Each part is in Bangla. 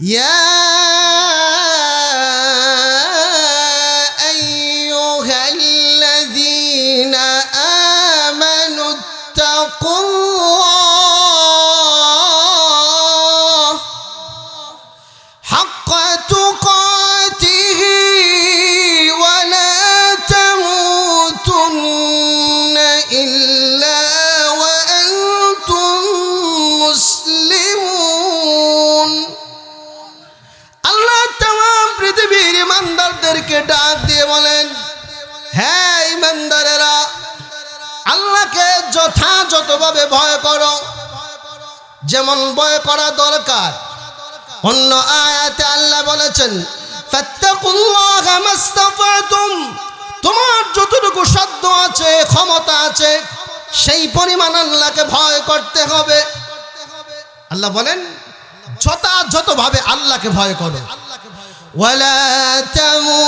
يا যতভাবে ভয় করো, যেমন ভয় করা দরকার। অন্য আয়াতে আল্লাহ বলেছেন তোমার যতটুকু সাধ্য আছে, ক্ষমতা আছে, সেই পরিমাণ আল্লাহকে ভয় করতে হবে। আল্লাহ বলেন, যথাযথভাবে আল্লাহকে ভয় করো। ওয়ালা তামু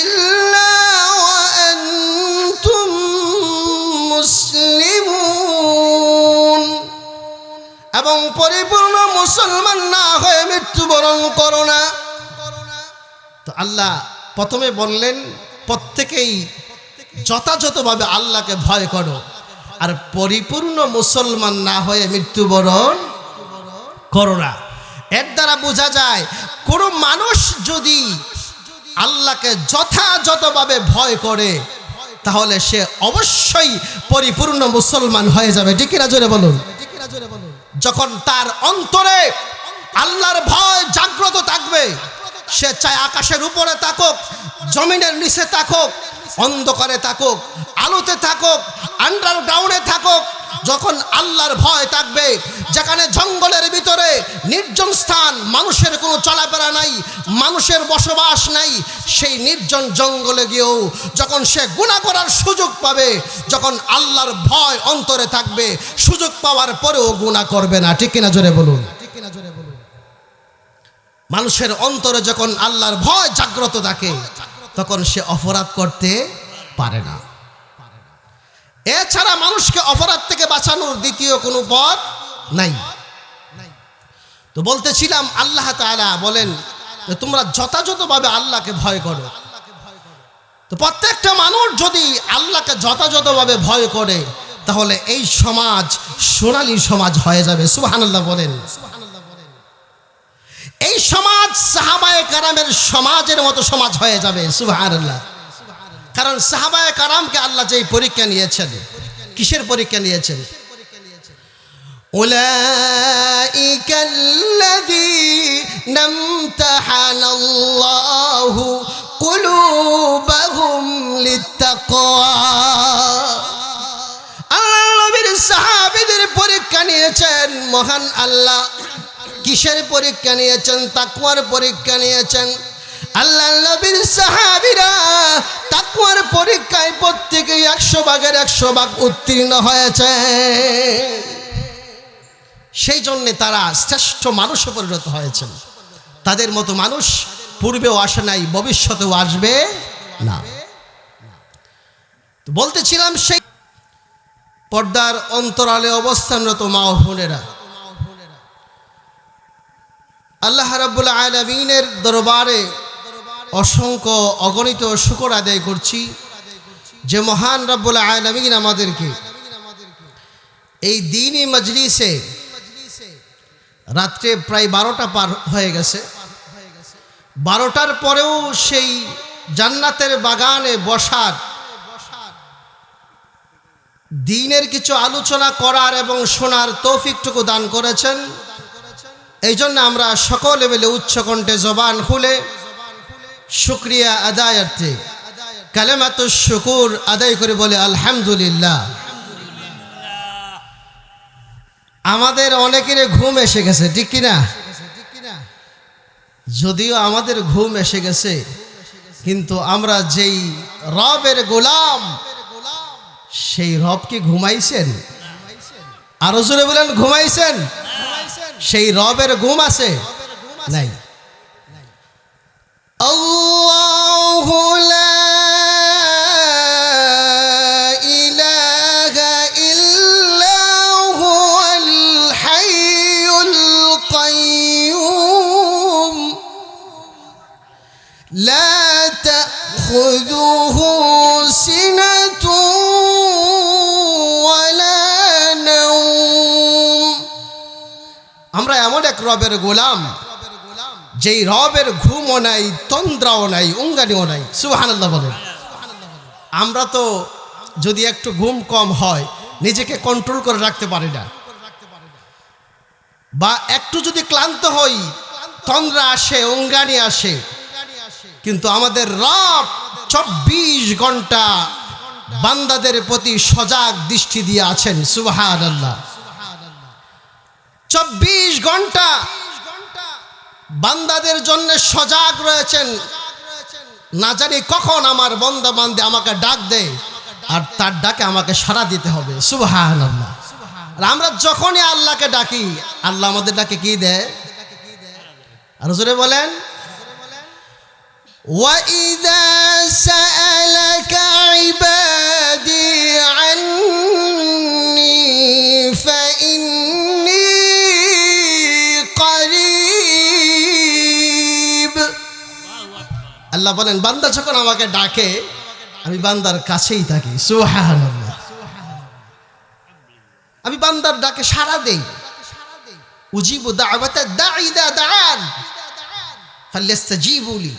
ইল্লা এবং পরিপূর্ণ মুসলমান না হয়ে মৃত্যুবরণ করো না। তো আল্লাহ প্রথমে বললেন, প্রত্যেকেই যথাযথভাবে আল্লাহকে ভয় করো আর পরিপূর্ণ মুসলমান না হয়ে মৃত্যুবরণ করো না। এর দ্বারা বোঝা যায়, কোনো মানুষ যদি আল্লাহকে যথাযথভাবে ভয় করে, তাহলে সে অবশ্যই পরিপূর্ণ মুসলমান হয়ে যাবে। ঠিক কিনা জোরে বলুন? যখন তার অন্তরে আল্লাহর ভয় জাগ্রত থাকবে, সে চায় আকাশের উপরে তাকুক জমিনের নিচে থাকুক, অন্ধকারে থাকুক, আলোতে থাকুক আন্ডারগ্রাউন্ডে থাকুক যখন আল্লাহর ভয় থাকবে, যেখানে জঙ্গলের ভিতরে নির্জন স্থান, মানুষের কোনো চলাফেরা নাই, মানুষের বসবাস নাই, সেই নির্জন জঙ্গলে গিয়েও যখন সে গুণা করার সুযোগ পাবে, যখন আল্লাহর ভয় অন্তরে থাকবে, সুযোগ পাওয়ার পরেও গুণা করবে না। ঠিক কিনা জোরে বলুন? মানুষের অন্তরে যখন আল্লাহর ভয় জাগ্রত থাকে, তখন সে অপরাধ করতে পারে না। এছাড়া মানুষকে অপরাধ থেকে বাঁচানোর দ্বিতীয় কোনো পথ নাই। তো বলতেছিলাম, আল্লাহ তাআলা বলেন যে তোমরা যথাযথভাবে আল্লাহকে ভয় করো। তো প্রত্যেকটা মানুষ যদি আল্লাহকে যথাযথভাবে ভয় করে, তাহলে এই সমাজ সোনালী সমাজ হয়ে যাবে। সুবহানাল্লাহ বলেন। এই সমাজ সাহাবায়ে কারামের সমাজের মতো সমাজ হয়ে যাবে। সুবহানাল্লাহ। কারণ সাহাবায়ে কারামকে আল্লাহ যেই পরীক্ষা নিয়েছেন কিসের পরীক্ষা নিয়েছেন أولئك الذين امتحن الله قلوبهم للتقوى আল্লাহ নবীর সাহাবীদের পরীক্ষা নিয়েছেন মহান আল্লাহ কিসের পরীক্ষা নিয়েছেন তাকওয়ার পরীক্ষা নিয়েছেন আল্লাহ নবীর সাহাবীরা তাকওয়ার পরীক্ষায় প্রত্যেকে একশো ভাগের একশো ভাগ উত্তীর্ণ হয়েছে। সেই জন্যে তারা শ্রেষ্ঠ মানুষে পরিণত হয়েছেন। তাদের মতো মানুষ পূর্বেও আসে নাই, ভবিষ্যতেও আসবে না। বলতেছিলাম সেই পর্দার অন্তরালে অবস্থানরত মা বোনেরা। আল্লাহ রাব্বুল আলমিনের দরবারে অসংখ্য অগণিত শুকর আদায় করছি যে মহান রাব্বুল আলমিন আমাদেরকে এই দিনই মজলিসে রাত্রে প্রায় বারোটা পার হয়ে গেছে। বারোটার পরেও সেই জান্নাতের বাগানে বসার দিনের কিছু আলোচনা করার এবং শোনার তৌফিকটুকু দান করেছেন। এই জন্য আমরা সকলে মিলে উচ্চকণ্ঠে জবান খুলে শুক্রিয়া আদায়ার্থে কালেমাত শুকুর আদায় করে বলে, আলহামদুলিল্লাহ। আমাদের অনেকের ঘুম এসে গেছে, ঠিক কিনা যদিও আমাদের ঘুম এসে গেছে, কিন্তু আমরা যেই রবের গোলাম, সেই রব কি ঘুমাইছেন? আরও জোরে বলেন, ঘুমাইছেন? সেই রবের ঘুম আছে? নাই। الله لا إله إلا هو الحي القيوم لا تأخذه سنة ولا نوم আমরা এমন এক রবের গোলাম যেই রবের ঘুমও নাই, তন্দ্রাও নাই, উঙ্গানিও নাই। সুবহানাল্লাহ বলেন। আমরা তো যদি একটু ঘুম কম হয়, নিজেকে কন্ট্রোল করে রাখতে পারি না। বা একটু যদি ক্লান্ত হই, তন্দ্রা আসে, উঙ্গানি আসে। কিন্তু আমাদের রব চব্বিশ ঘণ্টা বান্দাদের প্রতি সজাগ দৃষ্টি দিয়ে আছেন সুবাহান আল্লাহ চব্বিশ ঘণ্টা বান্দাদের জন্য সজাগ রয়েছেন না জানি কখন আমার বন্দা বান্দে আমাকে ডাক দেয় আর তার ডাকে আমাকে সাড়া দিতে হবে সুবাহান আল্লাহ আর আমরা যখনই আল্লাহকে ডাকি আল্লাহ আমাদের ডাকে কি দেয় আর জোরে বলেন وإذا سألك عبادي আল্লাহ বলেন, বান্দা যখন আমাকে ডাকে, আমি বান্দার কাছেই থাকি। আমি বান্দার ডাকে সাড়া দেই। উজিবু দাওয়াতা দাঈদা দাআন লি।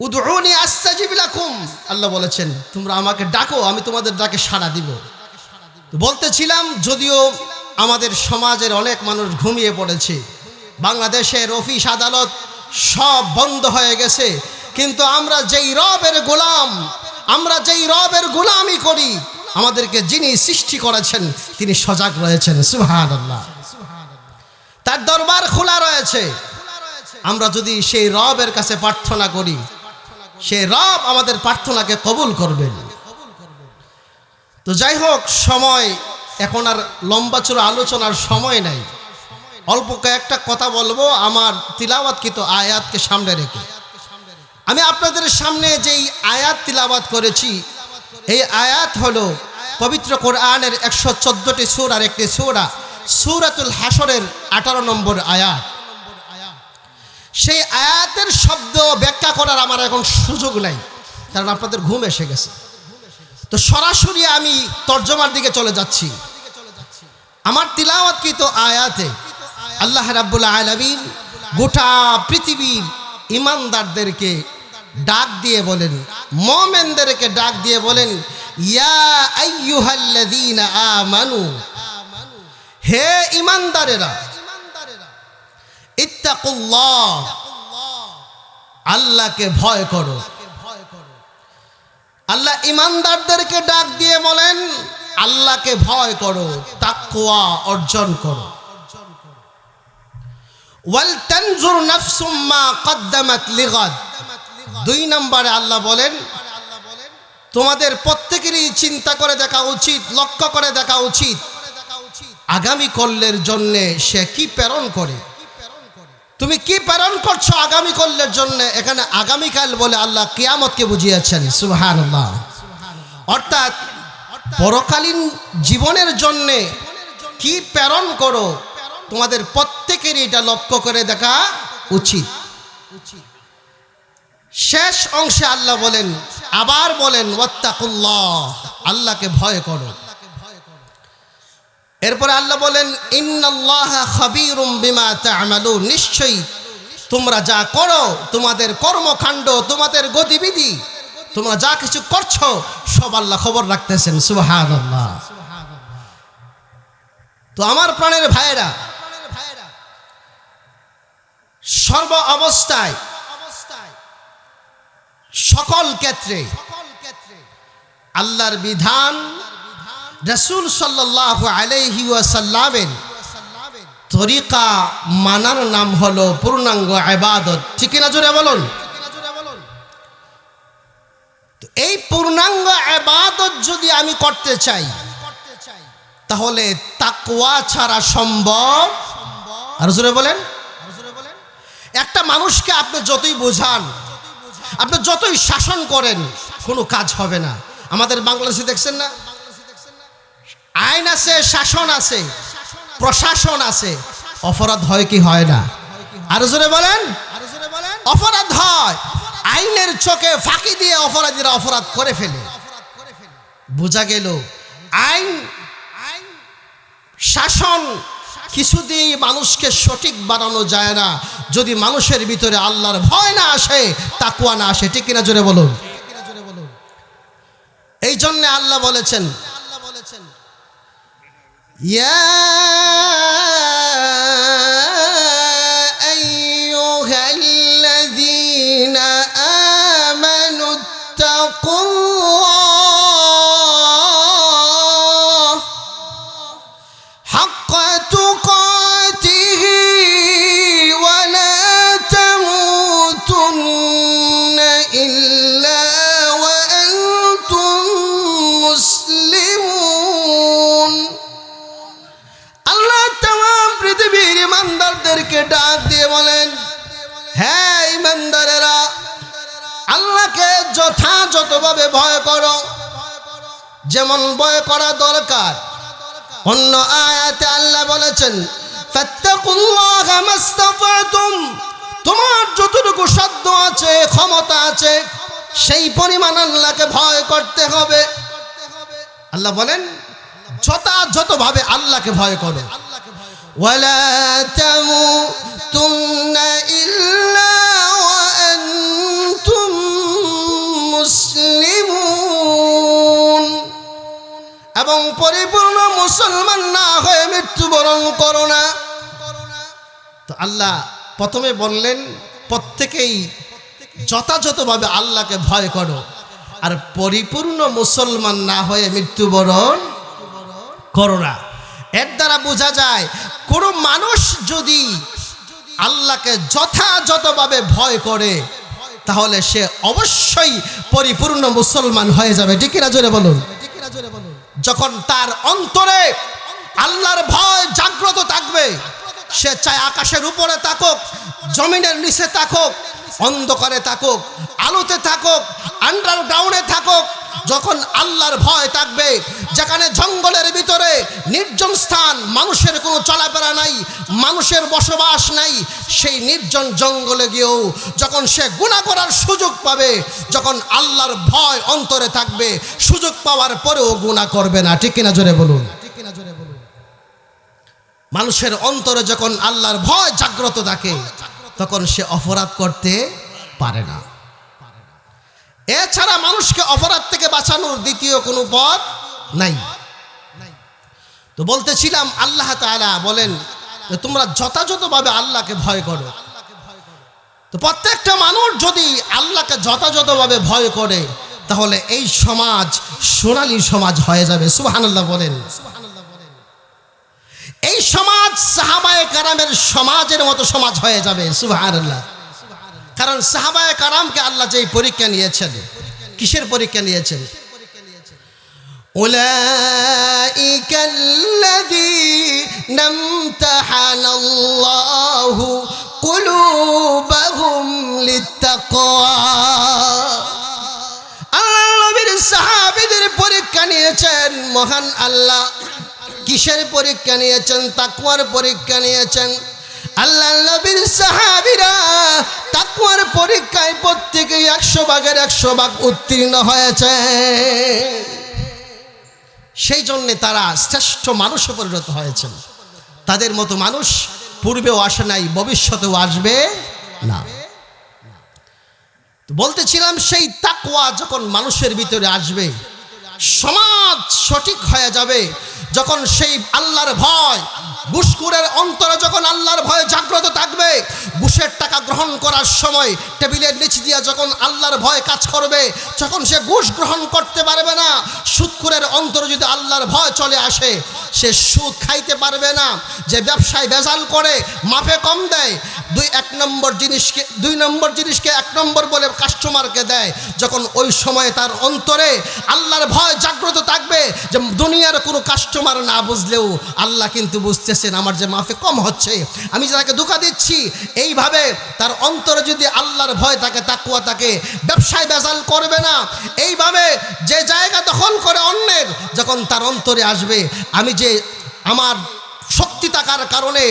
উদউনি আস্তাজিব লাকুম। আল্লাহ বলেছেন, তোমরা আমাকে ডাকো, আমি তোমাদের ডাকে সাড়া দিব। বলতেছিলাম, যদিও আমাদের সমাজের অনেক মানুষ ঘুমিয়ে পড়েছে, বাংলাদেশের অফিস আদালত সব বন্ধ হয়ে গেছে। কিন্তু আমরা যেই রবের গোলাম, আমরা যেই রবের গোলামি করি, আমাদেরকে যিনি সৃষ্টি করেছেন, তিনি সজাগ রয়েছেন। সুহান তার দরবার খোলা রয়েছে। আমরা যদি সেই রবের কাছে প্রার্থনা করি সেই রব আমাদের প্রার্থনাকে কবুল করবেন। তো যাই হোক, সময় এখন আর লম্বা চূড়া আলোচনার সময় নাই। অল্প কয়েকটা কথা বলব, আমার তিলাওয়াতকৃত আয়াতকে সামনে রেখে। আমি আপনাদের সামনে যেই আয়াত তিলাবাত করেছি, এই আয়াত হলো পবিত্র কোরআনের একশো চোদ্দোটি সুর আর একটি সুরা, সুরাতুল হাসরের আঠারো নম্বর আয়াত। সেই আয়াতের শব্দ ব্যাখ্যা করার আমার এখন সুযোগ নাই, কারণ আপনাদের ঘুম এসে গেছে। তো সরাসরি আমি তর্জমার দিকে চলে যাচ্ছি। আমার তিলাওয়াতকৃত আয়াতে আল্লাহ রাব্বুল আলামিন গোটা পৃথিবীর ইমানদারদেরকে ডাক দিয়ে বলেন, মোমেনদেরকে ডাক দিয়ে বলেন, ইয়া আমানু, হে ইমানদারেরা, ইত্তাকুল্লাহ, আল্লাহকে ভয় করো। আল্লাহ ইমানদারদেরকে ডাক দিয়ে বলেন, আল্লাহকে ভয় করো, তাকওয়া অর্জন করো। দুই নম্বরে আল্লাহ বলেন, তোমাদের প্রত্যেকেরই চিন্তা করে দেখা উচিত, লক্ষ্য করে দেখা উচিত। আগামী কল্যের জন্যে সে কি প্রেরণ করে? তুমি কি প্রেরণ করছ আগামী কল্যের জন্য? এখানে আগামীকাল বলে আল্লাহ কিয়ামতকে বুঝিয়েছেন। সুহান অর্থাৎ পরকালীন জীবনের জন্যে কি প্রেরণ করো? তোমাদের প্রত্যেকেরই এটা লক্ষ্য করে দেখা উচিত। শেষ অংশে আল্লাহ বলেন, আবার বলেন আল্লাহকে ভয় করো। এরপরে আল্লাহ বলেন নিশ্চয়ই তোমরা যা করো, তোমাদের কর্মকাণ্ড, তোমাদের গতিবিধি, তোমরা যা কিছু করছ, সব আল্লাহ খবর রাখতেছেন, সুবহানাল্লাহ। তো আমার প্রাণের ভাইয়েরা সর্ব অবস্থায় সকল ক্ষেত্রে আল্লাহর বিধান রসুল সাল্লাহ আলাইহি ওয়াসাল্লামের তরিকা মানার নাম হলো পূর্ণাঙ্গ আবাদত ঠিক না জোরে বলুন? এই পূর্ণাঙ্গ আবাদত যদি আমি করতে চাই, তাহলে তাকওয়া ছাড়া সম্ভব। আর জোরে বলেন। একটা মানুষকে আপনি যতই বোঝান, আপনি যতই শাসন করেন, কোনো কাজ হবে না। আমাদের বাংলাদেশে দেখছেন না? আইন আছে, শাসন আছে, প্রশাসন আছে। অপরাধ হয় কি হয় না? আরও জোরে বলেন। অপরাধ হয়। আইনের চোখে ফাঁকি দিয়ে অপরাধীরা অপরাধ করে ফেলে। বোঝা গেল, আইন, শাসন কিছুতেই মানুষকে সঠিক বানানো যায় না। যদি মানুষের ভিতরে আল্লাহর ভয় না আসে তাকুয়া না আসে ঠিক কিনা জোরে বলুন? এই জন্যে আল্লাহ বলেছেন ইয়া ইমানদারদেরকে ডাক দিয়ে বলেন হ্যাঁ ইমানদারেরা, আল্লাহকে যথাযথভাবে ভয় করো। যেমন ভয় করা দরকার। অন্য আয়াতে আল্লাহ বলেছেন তোমার যতটুকু সাধ্য আছে, ক্ষমতা আছে, সেই পরিমাণ আল্লাহকে ভয় করতে হবে। আল্লাহ বলেন, যথাযথভাবে আল্লাহকে ভয় করো। তামুতুন্না ইল্লা ওয়া আনতুম মুসলিমুন এবং পরিপূর্ণ মুসলমান না হয়ে মৃত্যুবরণ করো না। তো আল্লাহ প্রথমে বললেন, প্রত্যেকেই যথাযথভাবে আল্লাহকে ভয় করো। আর পরিপূর্ণ মুসলমান না হয়ে মৃত্যুবরণ করো না। এর দ্বারা বোঝা যায়, কোনো মানুষ যদি আল্লাহকে যথাযথভাবে ভয় করে, তাহলে সে অবশ্যই পরিপূর্ণ মুসলমান হয়ে যাবে। কিনা জোরে বলুন? যখন তার অন্তরে আল্লাহর ভয় জাগ্রত থাকবে, সে চায় আকাশের উপরে থাকুক, জমিনের নিচে থাকুক অন্ধকারে থাকুক, আলোতে থাকুক আন্ডারগ্রাউন্ডে থাকুক, যখন আল্লাহর ভয় থাকবে, যেখানে জঙ্গলের ভিতরে নির্জন স্থান, মানুষের কোনো চলাফেরা নাই, মানুষের বসবাস নাই, সেই নির্জন জঙ্গলে গিয়েও যখন সে গুণা করার সুযোগ পাবে, যখন আল্লাহর ভয় অন্তরে থাকবে, সুযোগ পাওয়ার পরেও গুণা করবে না। ঠিক কিনা জোরে বলুন? মানুষের অন্তরে যখন আল্লাহর ভয় জাগ্রত থাকে তখন সে অপরাধ করতে পারে না। এছাড়া মানুষকে অপরাধ থেকে বাঁচানোর দ্বিতীয় কোনো পথ নাই। তো বলতেছিলাম, আল্লাহ তাআলা বলেন যে তোমরা যথাযথভাবে আল্লাহকে ভয় করো। তো প্রত্যেকটা মানুষ যদি আল্লাহকে যথাযথভাবে ভয় করে, তাহলে এই সমাজ সোনালী সমাজ হয়ে যাবে। সুবহানাল্লাহ বলেন। এই সমাজ সাহাবায়ে কারামের সমাজের মতো সমাজ হয়ে যাবে সুবহানাল্লাহ কারণ সাহাবায়ে কারামকে আল্লাহ যেই পরীক্ষা নিয়েছেন কিসের পরীক্ষা নিয়েছেন أولئك الذين امتحن الله قلوبهم للتقوى আল্লাহ নবীর সাহাবীদের পরীক্ষা নিয়েছেন মহান আল্লাহ কিসের পরীক্ষা নিয়েছেন? তাকওয়ার পরীক্ষা নিয়েছেন। আল্লাহ নবীর সাহাবীরা তাকওয়ার পরীক্ষায় প্রত্যেকে একশো ভাগের একশো ভাগ উত্তীর্ণ হয়েছে। সেই জন্যে তারা শ্রেষ্ঠ মানুষে পরিণত হয়েছেন। তাদের মতো মানুষ পূর্বেও আসে নাই, ভবিষ্যতেও আসবে না। বলতেছিলাম, সেই তাকওয়া যখন মানুষের ভিতরে আসবে সমাজ সঠিক হয়ে যাবে যখন সেই আল্লাহর ভয় ঘুষখোরের অন্তরে যখন আল্লাহর ভয় জাগ্রত থাকবে ঘুষের টাকা গ্রহণ করার সময় টেবিলের নিচ দিয়া যখন আল্লাহর ভয় কাজ করবে, যখন সে ঘুষ গ্রহণ করতে পারবে না সুদখোরের অন্তরে যদি আল্লাহর ভয় চলে আসে, সে সুদ খাইতে পারবে না। যে ব্যবসায় ভেজাল করে, মাফে কম দেয়, দুই এক নম্বর জিনিসকে, দুই নম্বর জিনিসকে এক নম্বর বলে কাস্টমারকে দেয়। যখন ওই সময়ে তার অন্তরে আল্লাহর ভয় জাগ্রত থাকবে, যে দুনিয়ার কোনো কাস্টমার না বুঝলেও আল্লাহ কিন্তু বুঝতেছেন আমার যে মাফে কম হচ্ছে, আমি যে তাকে ধোকা দিচ্ছি। এইভাবে তার অন্তরে যদি আল্লাহর ভয় থাকে তাকুয়া থাকে, ব্যবসায় বেজাল করবে না। এইভাবে যে জায়গা দখল করে অন্যের, যখন তার অন্তরে আসবে, আমি যে আমার থাকার কারণে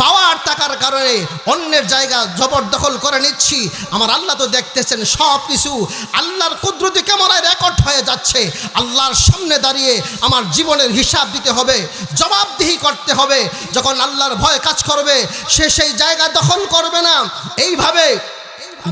পাওয়ার থাকার কারণে অন্যের জায়গা জবরদখল করে নিচ্ছি। আমার আল্লাহ তো দেখতেছেন সব কিছু আল্লাহর কুদরতি ক্যামেরায় রেকর্ড হয়ে যাচ্ছে। আল্লাহর সামনে দাঁড়িয়ে আমার জীবনের হিসাব দিতে হবে, জবাবদিহি করতে হবে। যখন আল্লাহর ভয় কাজ করবে, সে সেই জায়গা দখল করবে না। এইভাবে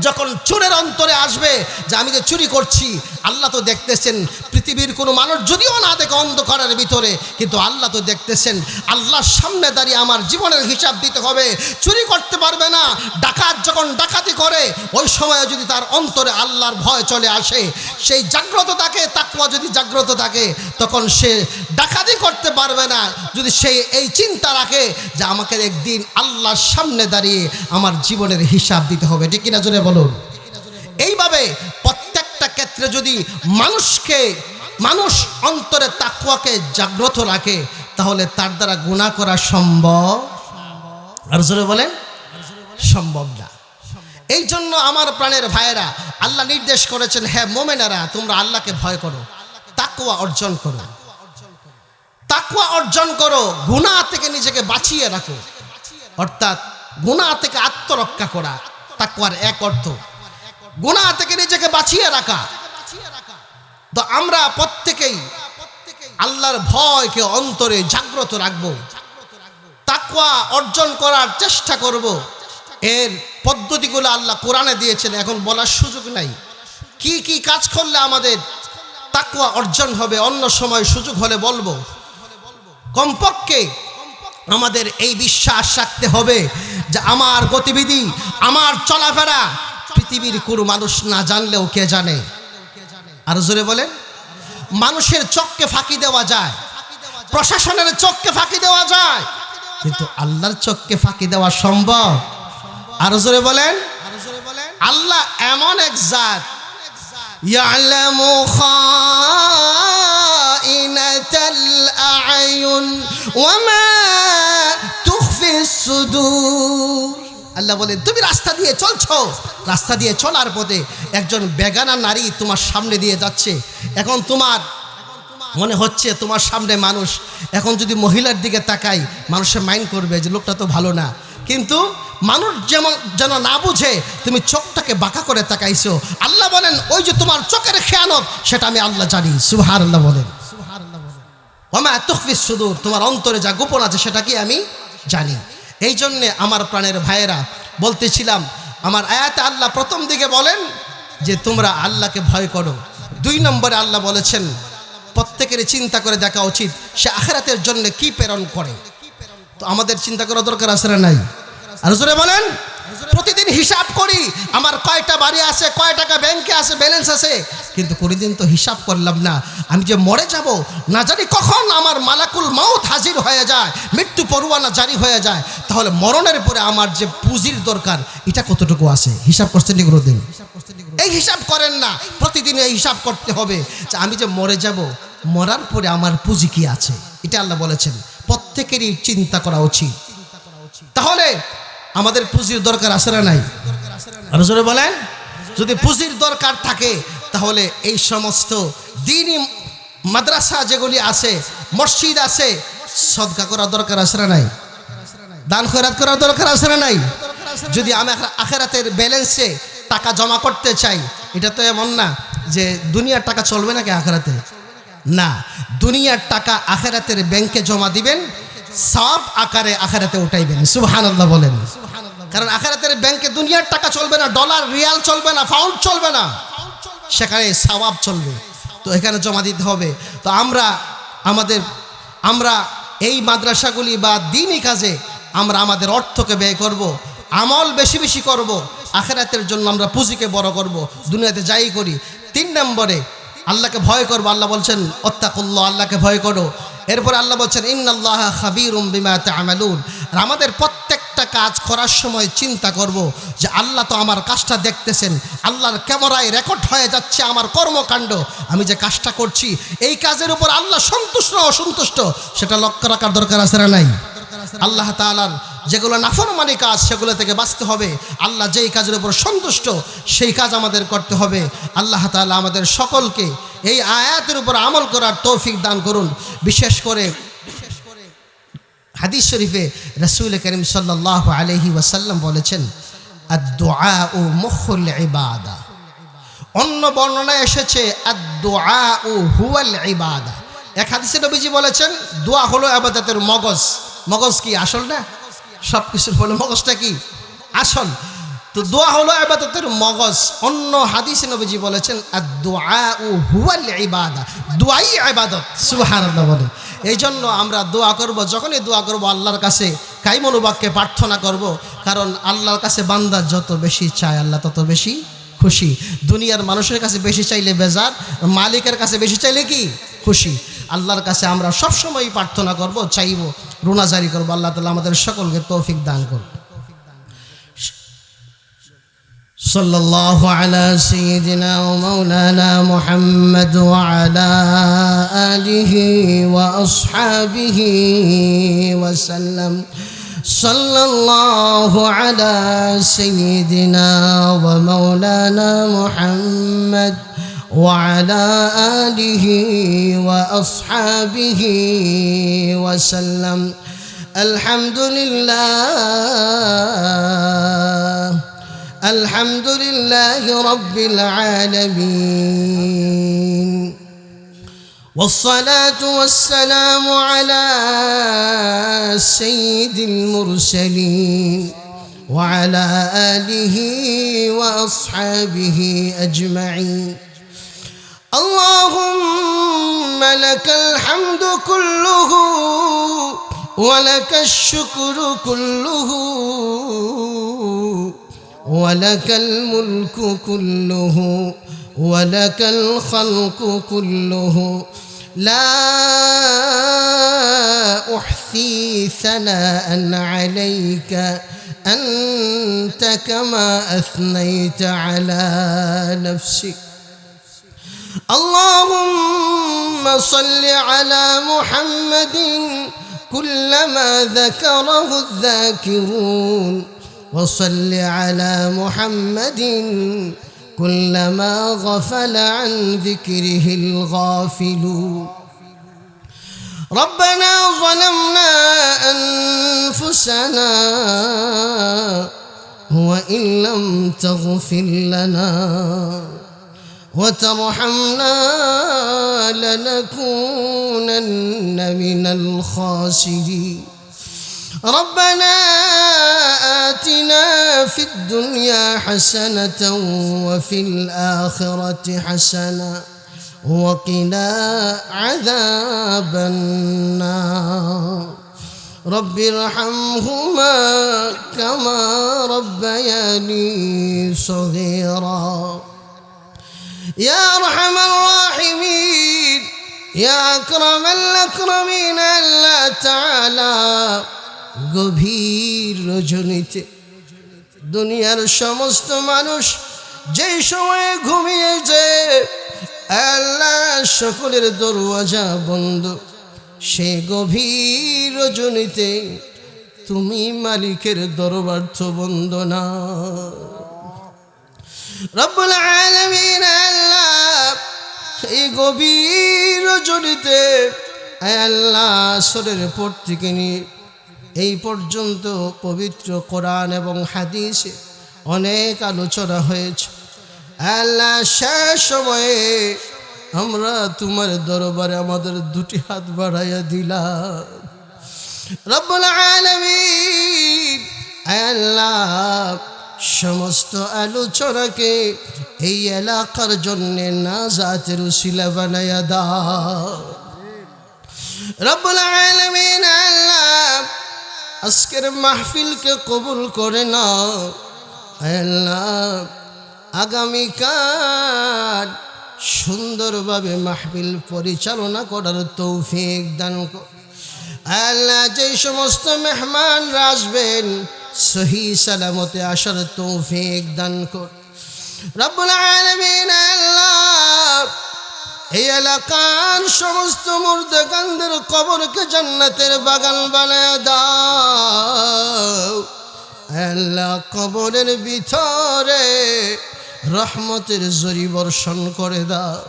যখন চোরের অন্তরে আসবে যে আমি যে চুরি করছি আল্লাহ তো দেখতেছেন পৃথিবীর কোনো মানুষ যদিও না দেখে অন্ধকারের ভিতরে, কিন্তু আল্লাহ তো দেখতেছেন, আল্লাহর সামনে দাঁড়িয়ে আমার জীবনের হিসাব দিতে হবে, চুরি করতে পারবে না, ডাকাত যখন ডাকাতি করে, ওই সময়ে যদি তার অন্তরে আল্লাহর ভয় চলে আসে, সেই জাগ্রত থাকে তাকুয়া যদি জাগ্রত থাকে, তখন সে ডাকাতি করতে পারবে না। যদি সে এই চিন্তা রাখে যে আমাকে একদিন আল্লাহর সামনে দাঁড়িয়ে আমার জীবনের হিসাব দিতে হবে, ঠিক কিনা জোরে বলুন? এইভাবে প্রত্যেকটা ক্ষেত্রে যদি মানুষকে, মানুষ অন্তরে তাকুয়াকে জাগ্রত রাখে, তাহলে তার দ্বারা গুণা করা সম্ভব? আর জোরে বলেন। সম্ভব না। এই জন্য আমার প্রাণের ভাইয়েরা, আল্লাহ নির্দেশ করেছেন হ্যাঁ মোমেনারা, তোমরা আল্লাহকে ভয় করো, তাকুয়া অর্জন করো। তাকুয়া অর্জন করো গুণা থেকে নিজেকে বাঁচিয়ে রাখো। অর্থাৎ গুণা থেকে আত্মরক্ষা করা, তাকুয়ার এক অর্থ। গুণা থেকে নিজেকে বাঁচিয়ে রাখা। তো আমরা প্রত্যেকেই আল্লাহর ভয়কে অন্তরে জাগ্রত রাখব। তাকুয়া অর্জন করার চেষ্টা করব। এর পদ্ধতিগুলো আল্লাহ কোরআনে দিয়েছেন, এখন বলার সুযোগ নাই। কি কি কাজ করলে আমাদের তাকুয়া অর্জন হবে, অন্য সময় সুযোগ হলে বলব? কমপক্ষে আমাদের এই বিশ্বাস রাখতে হবে যে আমার গতিবিধি, আমার চলাফেরা পৃথিবীর কোনো মানুষ না জানলেও কে জানে আর জোরে বলেন মানুষের চোখকে ফাঁকি দেওয়া যায় প্রশাসনের চোখকে ফাঁকি দেওয়া যায় কিন্তু আল্লাহর চোখকে ফাঁকি দেওয়া সম্ভব আর জোরে বলেন আল্লাহ এমন এক জাত يعلم خائنة الأعين وما تخفي الصدور আল্লাহ বলে, তুমি রাস্তা দিয়ে চলছো। রাস্তা দিয়ে চলার পথে একজন বেগানা নারী তোমার সামনে দিয়ে যাচ্ছে। এখন তোমার মনে হচ্ছে তোমার সামনে মানুষ। এখন যদি মহিলার দিকে তাকাই, মানুষের মাইন্ড করবে যে লোকটা তো ভালো না। কিন্তু মানুষ যেমন যেন না বুঝে, তুমি চোখটাকে বাঁকা করে তাকাইছো। আল্লাহ বলেন, ওই যে তোমার চোখের খেয়ানত, সেটা আমি আল্লাহ জানি। সুহার আল্লাহ বলেন। ওমা তুফিস সুদূর, তোমার অন্তরে যা গোপন আছে সেটা কি আমি জানি। এই জন্যে আমার প্রাণের ভাইয়েরা বলতেছিলাম, আমার আয়াতে আল্লাহ প্রথম দিকে বলেন যে তোমরা আল্লাহকে ভয় করো। দুই নম্বরে আল্লাহ বলেছেন, প্রত্যেকেরই চিন্তা করে দেখা উচিত সে আখেরাতের জন্য কি প্রেরণ করে। তো আমাদের চিন্তা করা দরকার আসলে নাই? আর বলেন। প্রতিদিন হিসাব করি, আমার কয়টা বাড়ি আছে, কয় টাকা ব্যাংকে আছে ব্যালেন্স আছে। কিন্তু কোনোদিন তো হিসাব করলাম না। আমি যে মরে যাব, না জানি কখন আমার মালাকুল মাউত হাজির হয়ে যায়, মৃত্যু পরোয়ানা জারি হয়ে যায়। তাহলে মরণের পরে আমার যে পুঁজির দরকার, এটা কতটুকু আছে? হিসাব করছেন কোনোদিন? এই হিসাব করেন না। প্রতিদিন এই হিসাব করতে হবে যে আমি যে মরে যাব, মরার পরে আমার পুঁজি কি আছে? এটা আল্লাহ বলেছেন। প্রত্যেকেরই চিন্তা করা উচিত। তাহলে আমাদের পুঁজির দরকার আছে না নাই? আরও বলেন। যদি পুঁজির দরকার থাকে, তাহলে এই সমস্ত দিনই মাদ্রাসা যেগুলি আছে, মসজিদ আছে, সদকা করার দরকার আছে না নাই? দান খয়রাত করার দরকার আছে না নাই? যদি আমি আখেরা- আখেরাতের ব্যালেন্সে টাকা জমা করতে চাই, এটা তো এমন না যে দুনিয়ার টাকা চলবে নাকি আখেরাতে? না, দুনিয়ার টাকা আখেরাতের ব্যাংকে জমা দিবেন, সব আকারে আখেরাতে উঠাইবেন। সুবহান আল্লাহ বলেন। কারণ আখেরাতের ব্যাংকে দুনিয়ার টাকা চলবে না, ডলার, রিয়াল চলবে না, পাউন্ড চলবে না সেখানে সওয়াব চলবে তো এখানে জমা দিতে হবে তো আমরা, আমাদের, আমরা এই মাদ্রাসাগুলি বা দিনই কাজে আমরা আমাদের অর্থকে ব্যয় করব। আমল বেশি বেশি করব। আখেরাতের জন্য আমরা পুঁজিকে বড় করব। দুনিয়াতে যাই করি তিন নম্বরে, আল্লাহকে ভয় করব, আল্লাহ বলছেন, অত্তাকুল্লাহ, আল্লাহকে ভয় করো এরপর আল্লাহ বলছেন, ইন্নাল্লাহ খাবিরুম বিমা তা'মালুন। আর আমাদের প্রত্যেকটা কাজ করার সময় চিন্তা করব যে আল্লাহ তো আমার কাজটা দেখতেছেন, আল্লাহর ক্যামেরায় রেকর্ড হয়ে যাচ্ছে আমার কর্মকাণ্ড। আমি যে কাজটা করছি, এই কাজের উপর আল্লাহ সন্তুষ্ট অসন্তুষ্ট, সেটা লক্ষ্য রাখার দরকার আছে না নাই? আল্লাহ তাআলার যেগুলো নাফরমানি কাজ, সেগুলো থেকে বাঁচতে হবে। আল্লাহ যেই কাজের উপর সন্তুষ্ট, সেই কাজ আমাদের করতে হবে। আল্লাহ তাআলা আমাদের সকলকে এই আয়াতের উপর আমল করার তৌফিক দান করুন। বিশেষ করে হাদিস শরীফে রসুল করিম সাল্লাহ আলহি ওয়াসাল্লাম বলেছেন ও অন্য বর্ণনায় এসেছে আদোয়া ও এক হাদিসে নবীজি বলেছেন, দোয়া হলো আবাদাতের মগজ। মগজ কি? আসল না? সব কিছুর হলো মগজটা কি? আসল। তো দোয়া হলো আবাদতের মগজ। অন্য হাদিসে নবীজি বলেছেন দোয়া ও দোয়াই আবাদত সুহান বলে। এই জন্য আমরা দোয়া করব, যখনই দোয়া করব আল্লাহর কাছে কাইমনুবাককে প্রার্থনা করব। কারণ আল্লাহর কাছে বান্দা যত বেশি চায়, আল্লাহ তত বেশি খুশি। দুনিয়ার মানুষের কাছে বেশি চাইলে বেজার, মালিকের কাছে বেশি চাইলে কি? খুশি। আল্লাহর কাছে আমরা সবসময় প্রার্থনা করব, চাইব রোনাজারি করবো আল্লাহ তালা আমাদের সকলকে তৌফিক দান করব صلى الله على سيدنا ومولانا محمد وعلى آله وأصحابه وسلم صلى الله على سيدنا ومولانا محمد وعلى آله وأصحابه وسلم. الحمد لله الحمد لله رب العالمين. والصلاة والسلام على سيد المرسلين وعلى آله وأصحابه أجمعين. اللهم لك الحمد كله ولك الشكر كله ولك الملك كله ولك الخلق كله. لا أحثي ثناء عليك. أنت كما أثنيت على نفسك. اللهم صل على محمد كلما ذكره الذاكرون وصل على محمد كلما غفل عن ذكره الغافلون. ربنا ظلمنا أنفسنا وإن لم تغفر لنا. وترحمنا لنكونن من الخاسرين. ربنا آتنا في الدنيا حسنة وفي الآخرة حسنة وقنا عذاب النار. رب ارحمهما كما ربياني صغيرا. يا أرحم الراحمين يا أكرم الأكرمين الله تعالى গভীর রজনীতে দুনিয়ার সমস্ত মানুষ যেই সময়ে ঘুমিয়েছে আল্লাহ সকলের দরওয়াজা বন্ধ সে গভীর রজনীতে তুমি মালিকের দরবার তো বন্ধ না রব্বুল আলামিন আল্লাহ, এই গভীর রজনীতে আল্লাহ আসরের পর থেকে এই পর্যন্ত পবিত্র কোরআন এবং হাদিসে অনেক আলোচনা হয়েছে। আল্লাহ, শেষ সময়ে আমরা তোমার দরবারে আমাদের দুটি হাত বাড়াইয়া দিলাম। রব্বুল আলামিন আল্লাহ সমস্ত আলোচনাকে এই এলাকার জন্যে না জাতের উশিলা বানাইয়া দাও। রব্বুল আলামিন আল্লাহ, আজকের মাহফিলকে কবুল করে না আল্লাহ, আগামীকাল সুন্দরভাবে মাহফিল পরিচালনা করার তৌফিক দান আল্লাহ, যে সমস্ত মেহমানরা আসবেন সহি সালামতে আসার তৌফিক দান কর। রব্বুল আলামিন আল্লাহ, এই এলাকার সমস্ত মুর্দকানদের কবরকে জান্নাতের বাগান বানায় দাও। আল্লাহ কবরের ভিতরে রহমতের জরি বর্ষণ করে দাও।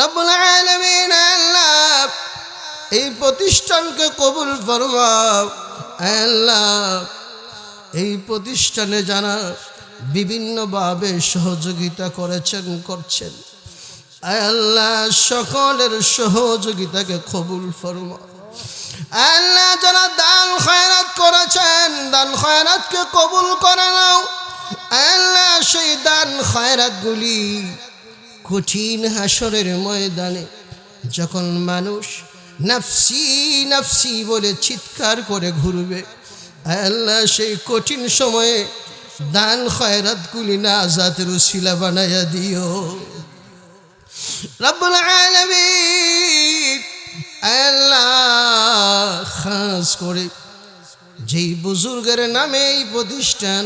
রব্বুল আলামিন আল্লাহ, এই প্রতিষ্ঠানকে কবুল ফরমাও। আল্লাহ এই প্রতিষ্ঠানে যারা বিভিন্নভাবে সহযোগিতা করেছেন, করছেন আল্লাহ সকলের সহযোগিতাকে কবুল ফরমা। আল্লাহ যারা দান খয়রাত করেছেন, দান খয়রাতকে কবুল করে নাও। আল্লাহ সেই দান খয়রাতগুলি কঠিন হাসরের ময়দানে যখন মানুষ নাফসি নাফসি বলে চিৎকার করে ঘুরবে আল্লাহ, সেই কঠিন সময়ে দান খয়রাতগুলি না জাতের শিলা বানাইয়া দিও। রব্বুল আলামিন আল্লাহ, খাস করে যেই বুজুর্গের নামে এই প্রতিষ্ঠান,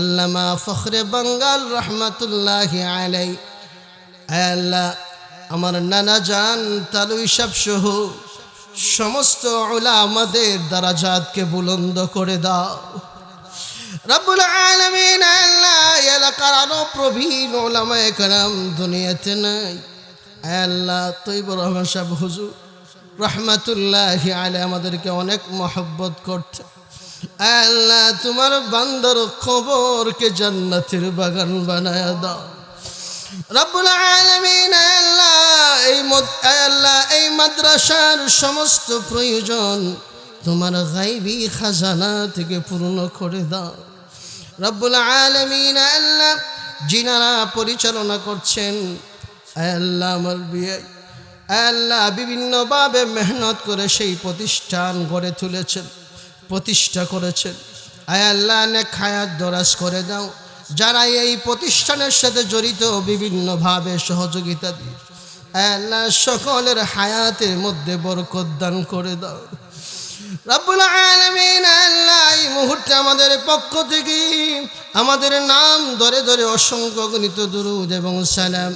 আল্লামা ফখরে বাঙ্গাল রহমতুল্লাহ আলাই আল্লাহ, আমার নানা জান, তালুই সাহ সহ সমস্ত আমাদের দ্বারাজাতকে বুলন্দ করে দাও। রব্বুল আলমিন আল্লাহ এলাকার আরও প্রবীণ ওলামায় কালাম দুনিয়াতে নাই। আল্লাহ তৈবর রহমান সাহেব হুজুর রহমাতুল্লাহ আলে আমাদেরকে অনেক মহব্বত করতে আল্লাহ, তোমার বান্দর খবরকে জান্নাতের বাগান বানায় দাও। রব্বুল আলমিন আল্লাহ এই এই মাদ্রাসার সমস্ত প্রয়োজন তোমার গাইবি খাজানা থেকে পূর্ণ করে দাও। রব্বুল আলমিন আল্লাহ যিনারা পরিচালনা করছেন। আল্লাহ আমার বিয়ে আল্লাহ বিভিন্নভাবে মেহনত করে সেই প্রতিষ্ঠান গড়ে তুলেছেন, প্রতিষ্ঠা করেছেন। আল্লাহ নে খায়াত দরাজ করে দাও। যারা এই প্রতিষ্ঠানের সাথে জড়িত, বিভিন্নভাবে সহযোগিতা দিয়ে আল্লাহ সকলের হায়াতের মধ্যে বরকত দান করে দাও। রব্বুল আলমিন আল্লাহ, এই মুহূর্তে আমাদের পক্ষ থেকে আমাদের নাম ধরে ধরে অসংখ্য গণিত দুরুদ এবং সালাম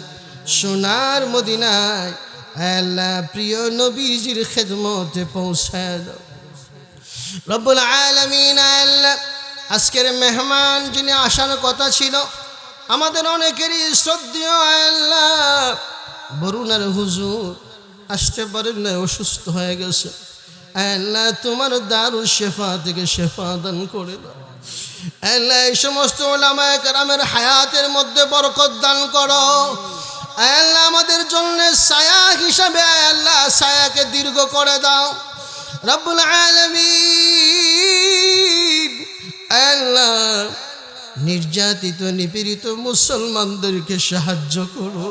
সোনার মদিনায় আল্লাহ প্রিয় নবীজির খেদমতে পৌঁছায় দাও। রব্বুল আলমিন আল্লাহ, আজকের মেহমান যিনি আসার কথা ছিল, আমাদের অনেকেরই শ্রদ্ধেয় আল্লাহ বরুণার হুজুর আসতে পারেন না অসুস্থ হয়ে গেছে। আল্লাহ তোমার দারু শেফা থেকে শেফা দান করে দাও। আল্লাহ এই সমস্ত ওলামায় কারামের হায়াতের মধ্যে বরকত দান করো। আল্লাহ আমাদের জন্য ছায়া হিসাবে আল্লাহ ছায়াকে দীর্ঘ করে দাও। রব্বুল আলমিন আল্লাহ নির্যাতিত নিপীড়িত মুসলমানদেরকে সাহায্য করো।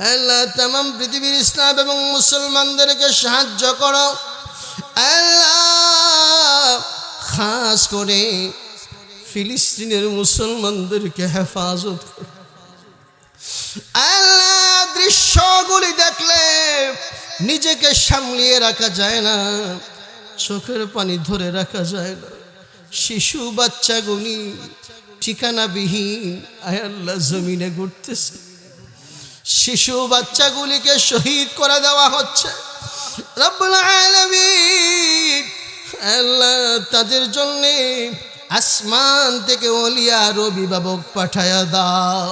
আল্লাহ তাম পৃথিবীর ইসলাম এবং মুসলমানদেরকে সাহায্য করো। আল্লাহ, খাস করে ফিলিস্তিনের মুসলমানদেরকে হেফাজত আল্লাহ, দৃশ্যগুলি দেখলে নিজেকে সামলিয়ে রাখা যায় না, চোখের পানি ধরে রাখা যায় না। শিশু বাচ্চাগুলি ঠিকানাবিহীন, আয় আল্লাহ, জমিনে ঘুরতেছে। শিশু বাচ্চাগুলিকে শহীদ করে দেওয়া হচ্ছে। তাদের জন্যে আসমান থেকে অলিয়ার অভিভাবক পাঠায়া দাও।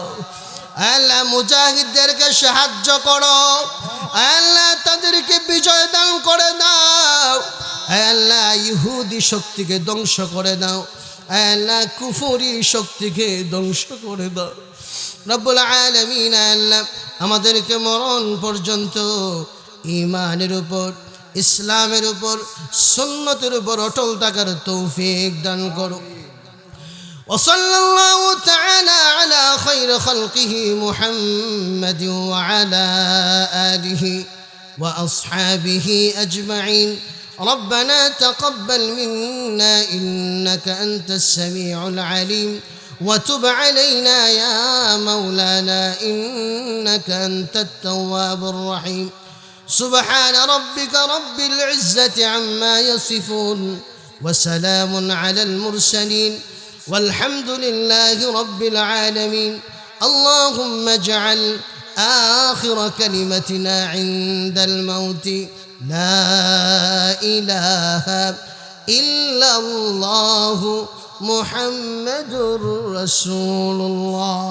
আল্লাহ মুজাহিদদেরকে সাহায্য করো। আল্লাহ তাদেরকে বিজয় দান করে দাও। আল্লাহ ইহুদি শক্তিকে ধ্বংস করে দাও। আল্লাহ কুফুরি শক্তিকে ধ্বংস করে দাও। রব্বুল আলমিন, আল্লাহ আমাদেরকে মরণ পর্যন্ত ইমানের উপর ইসলামের উপর সন্ন্যতের উপর অটল থাকার তৌফিক দান করো وصلى الله تعالى على خير خلقه محمد وعلى آله وأصحابه أجمعين ربنا تقبل منا إنك أنت السميع العليم وتب علينا يا مولانا إنك أنت التواب الرحيم. سبحان ربك رب العزة عما يصفون وسلام على المرسلين. والحمد لله رب العالمين. اللهم اجعل آخر كلمتنا عند الموت. لا إله إلا الله. মোহাম্মদুর রসুল্লাহ